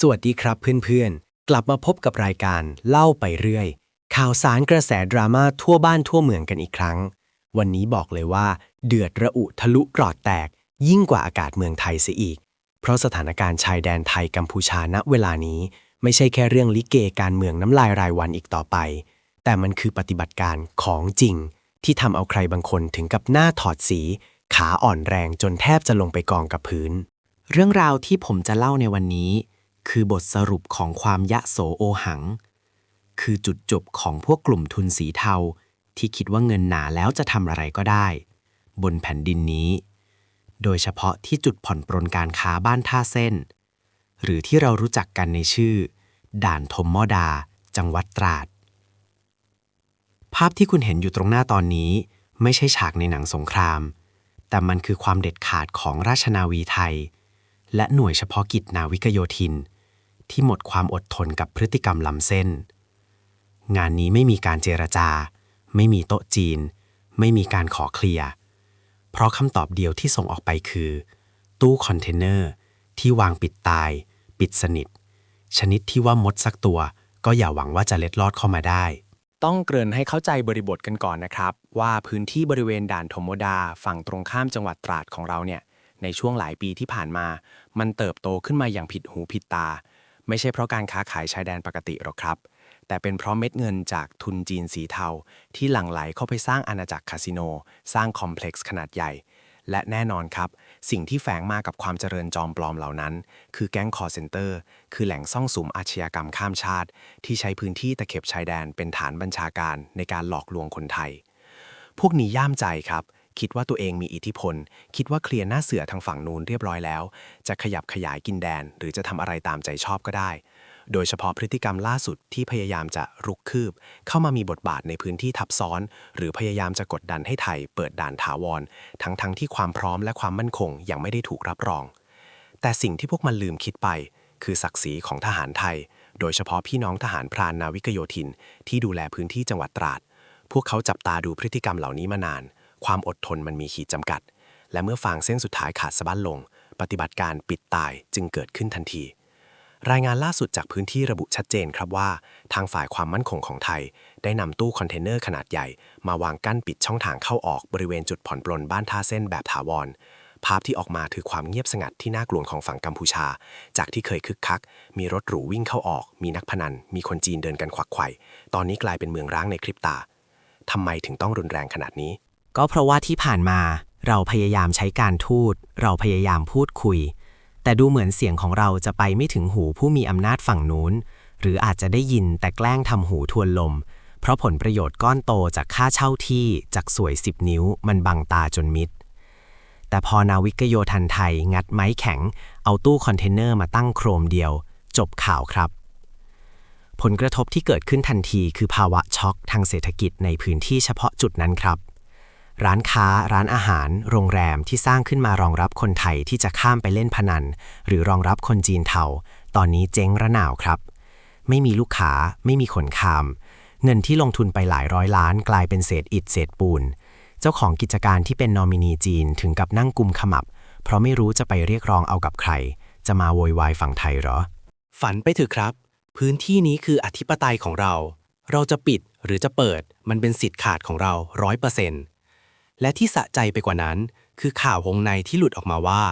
สวัสดีครับเพื่อนๆ กลับมาพบกับรายการเล่าไปเรื่อย ข่าวสารกระแสดราม่าทั่วบ้านทั่วเมืองกันอีกครั้ง วันนี้บอกเลยว่า เดือดระอุทะลุกรอดแตก ยิ่งกว่าอากาศเมืองไทยเสียอีก เพราะสถานการณ์ชายแดนไทยกัมพูชาณเวลานี้ ไม่ใช่แค่เรื่องลิเกการเมืองน้ำลายรายวันอีกต่อไป แต่มันคือปฏิบัติการของจริง ที่ทำเอาใครบางคนถึงกับหน้าถอดสี ขาอ่อนแรงจนแทบจะลงไปกองกับพื้น เรื่องราวที่ผมจะเล่าในวันนี้ คือบทสรุปของความยะโสโอหัง คือจุดจบของพวกกลุ่มทุนสีเทาที่คิดว่าเงินหนาแล้วจะทำอะไรก็ได้ บนแผ่นดินนี้ โดยเฉพาะที่จุดผ่อนปรนการค้าบ้านท่าเส้น หรือที่เรารู้จักกันในชื่อ ด่านทมมอดา จังหวัดตราด ภาพที่คุณเห็นอยู่ตรงหน้าตอนนี้ ไม่ใช่ฉากในหนังสงคราม แต่มันคือความเด็ดขาดของราชนาวีไทย และหน่วยเฉพาะกิจนาวิกโยธิน ที่หมดความอดทนกับพฤติกรรมล้ำเส้น งานนี้ไม่มีการเจรจา ไม่มีโต๊ะจีน ไม่มีการขอเคลียร์ เพราะคำตอบเดียวที่ส่งออกไปคือ ตู้คอนเทนเนอร์ที่วางปิดตาย ปิดสนิท ชนิดที่ว่ามดสักตัว ก็อย่าหวังว่าจะเล็ดลอดเข้ามาได้ต้องเกริ่นให้เข้าใจบริบทกันก่อนนะครับ ว่าพื้นที่บริเวณด่านโทโมดาฝั่งตรงข้ามจังหวัดตราดของเราเนี่ยในช่วงหลายปีที่ผ่านมา มันเติบโตขึ้นมาอย่างผิดหูผิดตา ไม่ใช่เพราะการค้าขายชายแดนปกติหรอกครับ แต่เป็นเพราะเม็ดเงินจากทุนจีนสีเทา ที่หลั่งไหลเข้าไปสร้างอาณาจักรคาสิโน สร้างคอมเพล็กซ์ขนาดใหญ่ และแน่นอนครับ สิ่งที่แฝงมากับความเจริญจอมปลอมเหล่านั้น คือแก๊งคอร์เซนเตอร์ คือแหล่งซ่องสุมอาชญากรรมข้ามชาติ ที่ใช้พื้นที่ตะเข็บชายแดนเป็นฐานบัญชาการในการหลอกลวงคนไทย พวกนี้ย่ามใจครับ คิดว่าตัวเองมีอิทธิพล คิดว่าเคลียร์หน้าเสือทางฝั่งนู้นเรียบร้อยแล้ว จะขยับขยายกินแดน หรือจะทำอะไรตามใจชอบก็ได้ โดยเฉพาะพฤติกรรมล่าสุดที่พยายามจะรุกคืบ เข้ามามีบทบาทในพื้นที่ทับซ้อน หรือพยายามจะกดดันให้ไทยเปิดด่านถาวร ทั้งๆทที่ความพร้อมและความมั่นคงยังไม่ได้ถูกรับรอง แต่สิ่งที่พวกมันลืมคิดไป คือศักดิ์ศรีของทหารไทย โดยเฉพาะพี่น้องทหารพรานนาวิกโยธิน ที่ดูแลพื้นที่จังหวัดตราด พวกเขาจับตาดูพฤติกรรมเหล่านี้มานาน ความอดทนมันมีขีดจำกัด และเมื่อฟางเส้นสุดท้ายขาดสะบั้นลง ปฏิบัติการปิดตายจึงเกิดขึ้นทันที รายงานล่าสุดจากพื้นที่ระบุชัดเจนครับว่า ทางฝ่ายความมั่นคงของไทย ได้นำตู้คอนเทนเนอร์ขนาดใหญ่ มาวางกั้นปิดช่องทางเข้าออกบริเวณจุดผ่อนปลนบ้านท่าเส้นแบบถาวรภาพที่ออกมาคือความเงียบสงัดที่น่ากลัวของฝั่งกัมพูชา จากที่เคยคึกคัก มีรถหรูวิ่งเข้าออก มีนักพนัน มีคนจีนเดินกันขวักไขว่ ตอนนี้กลายเป็นเมืองร้างในคลิปตา ทำไมถึงต้องรุนแรงขนาดนี้ ก็เพราะว่าที่ผ่านมาเราพยายามใช้การทูต เราพยายามพูดคุย แต่ดูเหมือนเสียงของเราจะไปไม่ถึงหูผู้มีอำนาจฝั่งนู้น หรืออาจจะได้ยินแต่แกล้งทำหูทวนลม เพราะผลประโยชน์ก้อนโตจากค่าเช่าที่จากสวย10นิ้วมันบังตาจนมิด แต่พอนาวิกโยทันไทยงัดไม้แข็ง เอาตู้คอนเทนเนอร์มาตั้งโครมเดียว จบข่าวครับผลกระทบที่เกิดขึ้นทันทีคือภาวะช็อกทางเศรษฐกิจในพื้นที่เฉพาะจุดนั้นครับ ร้านค้า ร้านอาหาร โรงแรมที่สร้างขึ้นมารองรับคนไทยที่จะข้ามไปเล่นพนัน หรือรองรับคนจีนเทา ตอนนี้เจ๊งระหน่าวครับ ไม่มีลูกค้า ไม่มีคนคาม เงินที่ลงทุนไปหลายร้อยล้านกลายเป็นเศษอิฐเศษปูน เจ้าของกิจการที่เป็นนอมินีจีนถึงกับนั่งกุมขมับ เพราะไม่รู้จะไปเรียกร้องเอากับใคร จะมาโวยวายฝั่งไทยหรอ ฝันไปเถอะครับ พื้นที่นี้คืออธิปไตยของเรา เราจะปิดหรือจะเปิดมันเป็นสิทธิ์ขาดของเราร้อยเปอร์เซ็นต์ และที่สะใจไปกว่านั้น คือข่าววงในที่หลุดออกมาว่า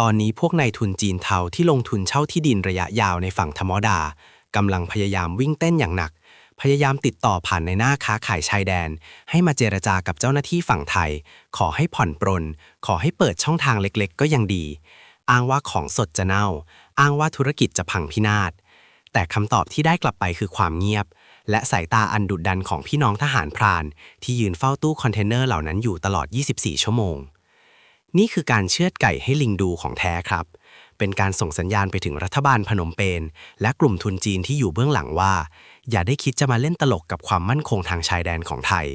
ตอนนี้พวกนายทุนจีนเทาที่ลงทุนเช่าที่ดินระยะยาวในฝั่งธมดากำลังพยายามวิ่งเต้นอย่างหนัก พยายามติดต่อผ่านในหน้าค้าขายชายแดน ให้มาเจรจากับเจ้าหน้าที่ฝั่งไทย ขอให้ผ่อนปรน ขอให้เปิดช่องทางเล็กๆ ก็ยังดี อ้างว่าของสดจะเน่า อ้างว่าธุรกิจจะพังพินาศ แต่คำตอบที่ได้กลับไปคือความเงียบ และสายตาอันดุดดันของพี่น้องทหารพราน ที่ยืนเฝ้าตู้คอนเทนเนอร์เหล่านั้นอยู่ตลอด 24 ชั่วโมง นี่คือการเชือดไก่ให้ลิงดูของแท้ครับ เป็นการส่งสัญญาณไปถึงรัฐบาลพนมเปญและกลุ่มทุนจีนที่อยู่เบื้องหลังว่า อย่าได้คิดจะมาเล่นตลกกับความมั่นคงทางชายแดนของไทย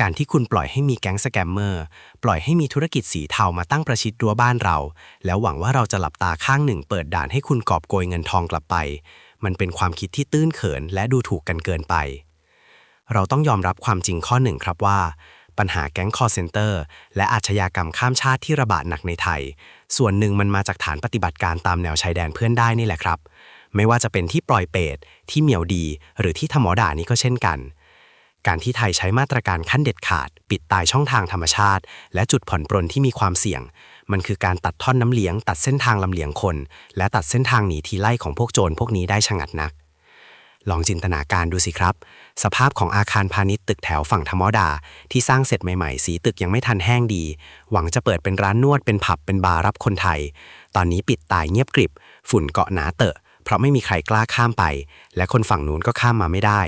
การที่คุณปล่อยให้มีแก๊งสแกมเมอร์ ปล่อยให้มีธุรกิจสีเทามาตั้งประชิดรั้วบ้านเรา แล้วหวังว่าเราจะหลับตาข้างหนึ่งเปิดด่านให้คุณกอบโกยเงินทองกลับไป มันเป็นความคิดที่ตื้นเขินและดูถูกกันเกินไป เราต้องยอมรับความจริงข้อหนึ่งครับว่า ปัญหาแก๊งคอร์เซนเตอร์และอาชญากรรมข้ามชาติที่ระบาดหนักในไทย ส่วนหนึ่งมันมาจากฐานปฏิบัติการตามแนวชายแดนเพื่อนได้นี่แหละครับ ไม่ว่าจะเป็นที่ปล่อยเปรตที่เหมียวดี หรือที่ธรรมดานี้ก็เช่นกันการที่ไทยใช้มาตรการขั้นเด็ดขาด ปิดตายช่องทางธรรมชาติ และจุดผ่อนปรนที่มีความเสี่ยง มันคือการตัดท่อนน้ำเลี้ยง ตัดเส้นทางลำเลียงคน และตัดเส้นทางหนีทีไล่ของพวกโจรพวกนี้ได้ชะงัดนัก ลองจินตนาการดูสิครับ สภาพของอาคารพาณิชย์ตึกแถวฝั่งธรรมดา ที่สร้างเสร็จใหม่ๆ สีตึกยังไม่ทันแห้งดี หวังจะเปิดเป็นร้านนวดเป็นผับเป็นบาร์รับคนไทย ตอนนี้ปิดตายเงียบกริบ ฝุ่นเกาะหนาเตอะ เพราะไม่มีใครกล้าข้ามไป และคนฝั่งนู้นก็ข้ามมาไม่ได้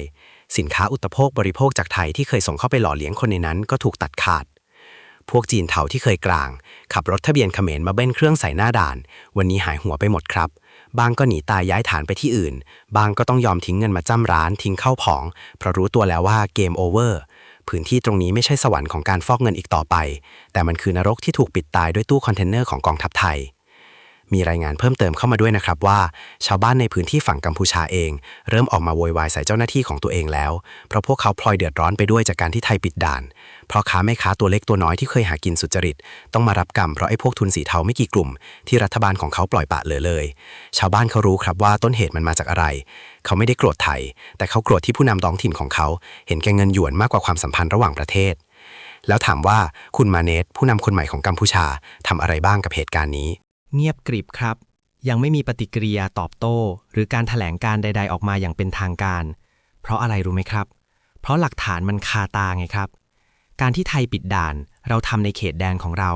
สินค้าอุตโภคบริโภคจากไทยที่เคยส่งเข้าไปหล่อเลี้ยงคนในนั้นก็ถูกตัดขาด พวกจีนเถาที่เคยกลาง ขับรถทะเบียนเขมรมาเบิ้ลเครื่องใส่หน้าด่าน วันนี้หายหัวไปหมดครับ บางก็หนีตายย้ายฐานไปที่อื่น บางก็ต้องยอมทิ้งเงินมาจ้ำร้านทิ้งเข้าผอง เพราะรู้ตัวแล้วว่าเกมโอเวอร์พื้นที่ตรงนี้ไม่ใช่สวรรค์ของการฟอกเงินอีกต่อไป แต่มันคือนรกที่ถูกปิดตายด้วยตู้คอนเทนเนอร์ของกองทัพไทย มีรายงานเพิ่มเติมเข้ามาด้วยนะครับว่า ชาวบ้านในพื้นที่ฝั่งกัมพูชาเอง เริ่มออกมาโวยวายใส่เจ้าหน้าที่ของตัวเองแล้ว เพราะพวกเขาพลอยเดือดร้อนไปด้วยจากการที่ไทยปิดด่าน เพราะค้าแม่ค้าตัวเล็กตัวน้อยที่เคยหากินสุจริต ต้องมารับกรรมเพราะไอ้พวกทุนสีเทาไม่กี่กลุ่ม ที่รัฐบาลของเขาปล่อยปละเลยเลย ชาวบ้านเขารู้ครับว่าต้นเหตุมันมาจากอะไร เขาไม่ได้โกรธไทย แต่เขาโกรธที่ผู้นำท้องถิ่นของเขา เห็นแก่เงินหยวนมากกว่าความสัมพันธ์ระหว่างประเทศแล้วถามว่าคุณมาเนตผู้นำคนใหม่ของกัมพูชาทำอะไรบ้างกับเหตุการณ์นี้ เงียบกริบครับ ยังไม่มีปฏิกิริยาตอบโต้ หรือการถแถลงการใด ๆ ออกมาอย่างเป็นทางการ เพราะอะไรรู้ไหมครับ เพราะหลักฐานมันคาตาไงครับ การที่ไทยปิดด่าน เราทำในเขตแดนของเรา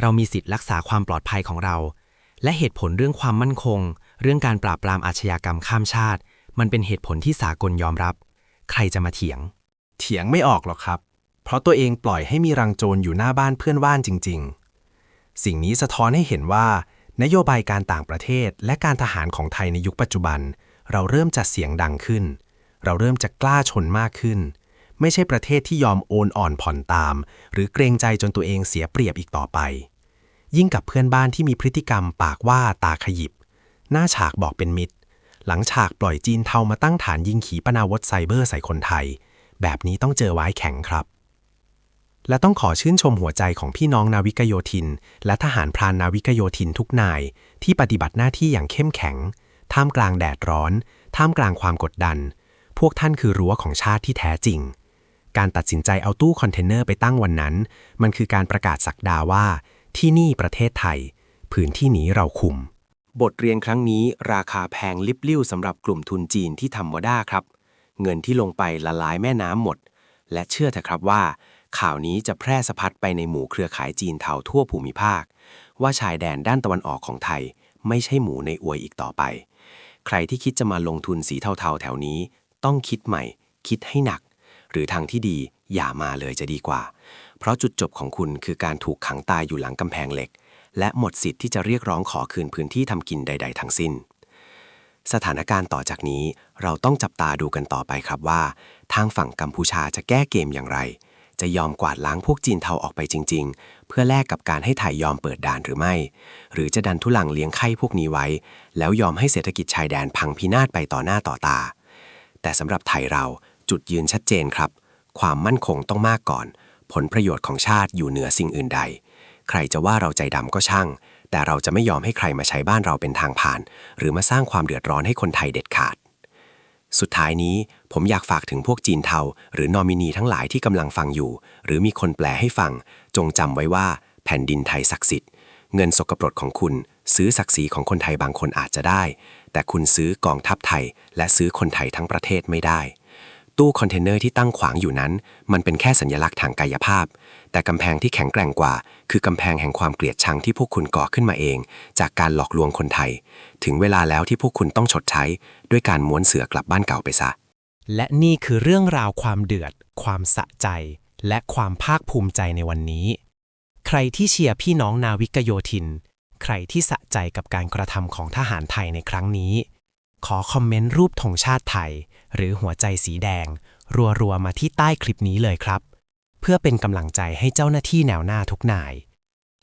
เรามีสิทธิ์รักษาความปลอดภัยของเรา และเหตุผลเรื่องความมั่นคง เรื่องการปราบปรามอาชญากรรมข้ามชาติ มันเป็นเหตุผลที่สากลยอมรับ ใครจะมาเถียง เถียงไม่ออกหรอกครับ เพราะตัวเองปล่อยให้มีรังโจรอยู่หน้าบ้านเพื่อนบ้านจริง ๆ สิ่งนี้สะท้อนให้เห็นว่า นโยบายการต่างประเทศและการทหารของไทยในยุคปัจจุบัน เราเริ่มจะเสียงดังขึ้น เราเริ่มจะกล้าชนมากขึ้น ไม่ใช่ประเทศที่ยอมโอนอ่อนผ่อนตาม หรือเกรงใจจนตัวเองเสียเปรียบอีกต่อไป ยิ่งกับเพื่อนบ้านที่มีพฤติกรรมปากว่าตาขยิบ หน้าฉากบอกเป็นมิตร หลังฉากปล่อยจีนเทามาตั้งฐานยิงขีปนาวุธไซเบอร์ใส่คนไทย แบบนี้ต้องเจอไว้แข็งครับ และต้องขอชื่นชมหัวใจของพี่น้องนาวิกโยธิน และทหารพรานนาวิกโยธินทุกนาย ที่ปฏิบัติหน้าที่อย่างเข้มแข็ง ท่ามกลางแดดร้อน ท่ามกลางความกดดัน พวกท่านคือรั้วของชาติที่แท้จริง การตัดสินใจเอาตู้คอนเทนเนอร์ไปตั้งวันนั้น มันคือการประกาศสักดาว่า ที่นี่ประเทศไทย พื้นที่นี้เราคุม บทเรียนครั้งนี้ราคาแพงลิบลิ่วสำหรับกลุ่มทุนจีนที่ทำวด้าครับ เงินที่ลงไปละลายแม่น้ำหมด และเชื่อเถอะครับว่า ข่าวนี้จะแพร่สะพัดไปในหมู่เครือข่ายจีนเทาทั่วภูมิภาค ว่าชายแดนด้านตะวันออกของไทย ไม่ใช่หมูในอวยอีกต่อไป ใครที่คิดจะมาลงทุนสีเทาๆแถวนี้ ต้องคิดใหม่ คิดให้หนัก หรือทางที่ดีอย่ามาเลยจะดีกว่า เพราะจุดจบของคุณคือการถูกขังตายอยู่หลังกำแพงเหล็ก และหมดสิทธิ์ที่จะเรียกร้องขอคืนพื้นที่ทำกินใด ๆ ทั้งสิ้น สถานการณ์ต่อจากนี้เราต้องจับตาดูกันต่อไปครับว่า ทางฝั่งกัมพูชาจะแก้เกมอย่างไร จะยอมกวาดล้างพวกจีนเทาออกไปจริง ๆ เพื่อแลกกับการให้ไทยยอมเปิดด่านหรือไม่ หรือจะดันทุลังเลี้ยงไข่พวกนี้ไว้ แล้วยอมให้เศรษฐกิจชายแดนพังพินาศไปต่อหน้าต่อตา แต่สำหรับไทยเราจุดยืนชัดเจนครับ ความมั่นคงต้องมากก่อน ผลประโยชน์ของชาติอยู่เหนือสิ่งอื่นใด ใครจะว่าเราใจดำก็ช่าง แต่เราจะไม่ยอมให้ใครมาใช้บ้านเราเป็นทางผ่าน หรือมาสร้างความเดือดร้อนให้คนไทยเด็ดขาด สุดท้ายนี้ผมอยากฝากถึงพวกจีนเทา หรือนอมินีทั้งหลายที่กำลังฟังอยู่ หรือมีคนแปลให้ฟัง จงจำไว้ว่าแผ่นดินไทยศักดิ์สิทธิ์ เงินสกปรกของคุณ ซื้อศักดิ์ศรีของคนไทยบางคนอาจจะได้ แต่คุณซื้อกองทัพไทย และซื้อคนไทยทั้งประเทศไม่ได้ ตู้คอนเทนเนอร์ที่ตั้งขวางอยู่นั้น มันเป็นแค่สัญลักษณ์ทางกายภาพ แต่กำแพงที่แข็งแกร่งกว่า คือกำแพงแห่งความเกลียดชังที่พวกคุณก่อขึ้นมาเอง จากการหลอกลวงคนไทย ถึงเวลาแล้วที่พวกคุณต้องชดใช้ ด้วยการม้วนเสือกลับบ้านเก่าไปซะ และนี่คือเรื่องราวความเดือด ความสะใจ และความภาคภูมิใจในวันนี้ ใครที่เชียร์พี่น้องนาวิกโยธิน ใครที่สะใจกับการกระทำของทหารไทยในครั้งนี้ ขอคอมเมนต์รูปธงชาติไทย หรือหัวใจสีแดง รัวๆมาที่ใต้คลิปนี้เลยครับ เพื่อเป็นกำลังใจให้เจ้าหน้าที่แนวหน้าทุกนาย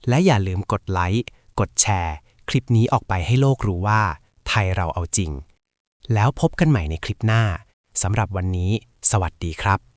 และอย่าลืมกดไลค์กดแชร์ คลิปนี้ออกไปให้โลกรู้ว่า ไทยเราเอาจริง แล้วพบกันใหม่ในคลิปหน้าสำหรับวันนี้ สวัสดีครับ